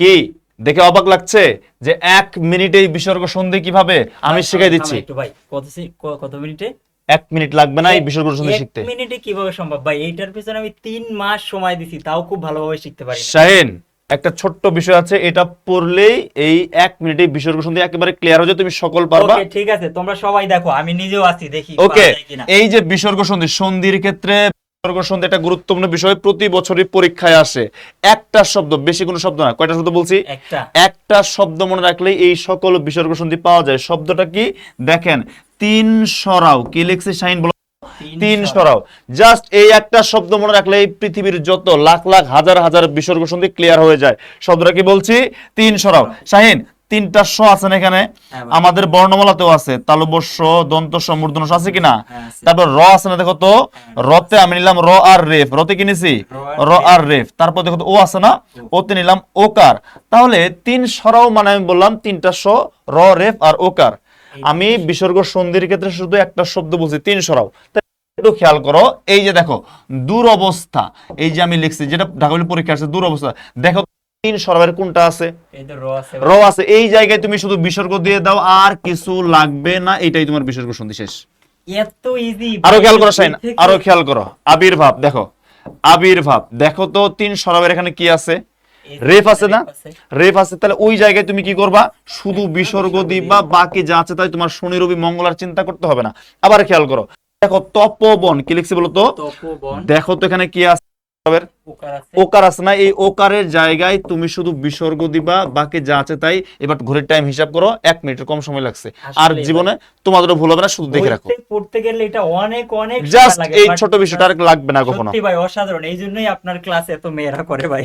কি? দেখে অবাক লাগছে যে এক মিনিটেই বিসর্গ সন্ধি কীভাবে? আমি শিখাই দিচ্ছি। একটু ভাই কত কত মিনিটে? এক মিনিট লাগবে না এই বিসর্গ সন্ধি শিখতে। মিনিটে কীভাবে সম্ভব? ভাই এইটার পিছনে আমি তিন মাস সময় দিছি তাও খুব ভালোভাবে শিখতে পারি। শাহিন একটা ছোট্ট বিষয় আছে এটা পড়লেই এই এক মিনিটে বিসর্গ সন্ধি একেবারে ক্লিয়ার হয়ে তুমি সকল পারবা। ওকে ঠিক আছে তোমরা সবাই দেখো আমি নিজেও আছি দেখি ওকে পারা যায় কিনা। এই যে বিসর্গ সন্ধি সন্ধির ক্ষেত্রে সন্ধি একটা গুরুত্বপূর্ণ বিষয় প্রতি বছরই পরীক্ষায় আসে। একটা শব্দ বেশি কোনো শব্দ না কয়টা শব্দ বলছি? একটা। শব্দ মনে রাখলেই এই সকল বিসর্গ সন্ধি পাওয়া যায়। শব্দটা কি? দেখেন তিন সরাও কি লিখছে বলো? তিন সরাও। জাস্ট এই একটা শব্দ মনে রাখলে এই পৃথিবীর যত লাখ লাখ হাজার হাজার বিসর্গ সন্ধি ক্লিয়ার হয়ে যায়। শব্দটা কি বলছি? তিন সরাও। শাহিন তিনটা স আছে না এখানে? হ্যাঁ আমাদের বর্ণমালাতেও আছে। তালবস্য দন্তস্ব মূর্ধন্য আছে কিনা? হ্যাঁ, তারপর র আছে না দেখো তো? রতে আমি নিলাম র আর রেফ। রতে কি নিছি? র আর রেফ। তারপর দেখো ও আছে না? ওতে নিলাম ওকার। তাহলে তিন সরাও মানে আমি বললাম তিনটা স র রেফ আর ওকার। আমি বিসর্গ সন্ধির ক্ষেত্রে শুধু একটা শব্দ বলছি তিন সরাও। একটু খেয়াল করো এই যে দেখো দুরবস্থা। এই যে আমি লিখছি যেটা ঢাকা পরীক্ষা পরীক্ষা আছে দুরবস্থা। দেখো তিন সরাবের কোনটা আছে? র আছে। এই জায়গায় তুমি শুধু বিসর্গ দিয়ে দাও আর কিছু লাগবে না। এটাই তোমার বিসর্গ সন্ধি শেষ। এত ইজি আরও খেয়াল করো শাইন। আরও খেয়াল করো। আবির্ভাব দেখো। আবির্ভাব। দেখো তো তিন সরাবের এখানে কি আছে? রেফ আছে না? রেফ আছে। তাহলে ওই জায়গায় তুমি কি করবা? শুধু বিসর্গ দিবা বাকি যা আছে তাই তোমার শনি রবি মঙ্গল আর চিন্তা করতে হবে না। আবার খেয়াল করো। দেখো তপবন কি লিখছি বলো তো? দেখো তো এখানে কি আছে? ওকার আছে। না এই ওকারের জায়গায় তুমি শুধু বিসর্গ দিবা বাকি যা আছে তাই। এবার ঘড়ির টাইম হিসাব করো এক মিনিটের কম সময় লাগছে। আর জীবনে তোমাদের ভুল হবে না শুধু দেখে রাখো। পড়তে গেলে এটা অনেক অনেক জাস্ট এই ছোট বিষয়টা আর লাগবে না কখনো। ভাই অসাধারণ। এই জন্যই আপনার ক্লাস এত মেয়েরা করে ভাই।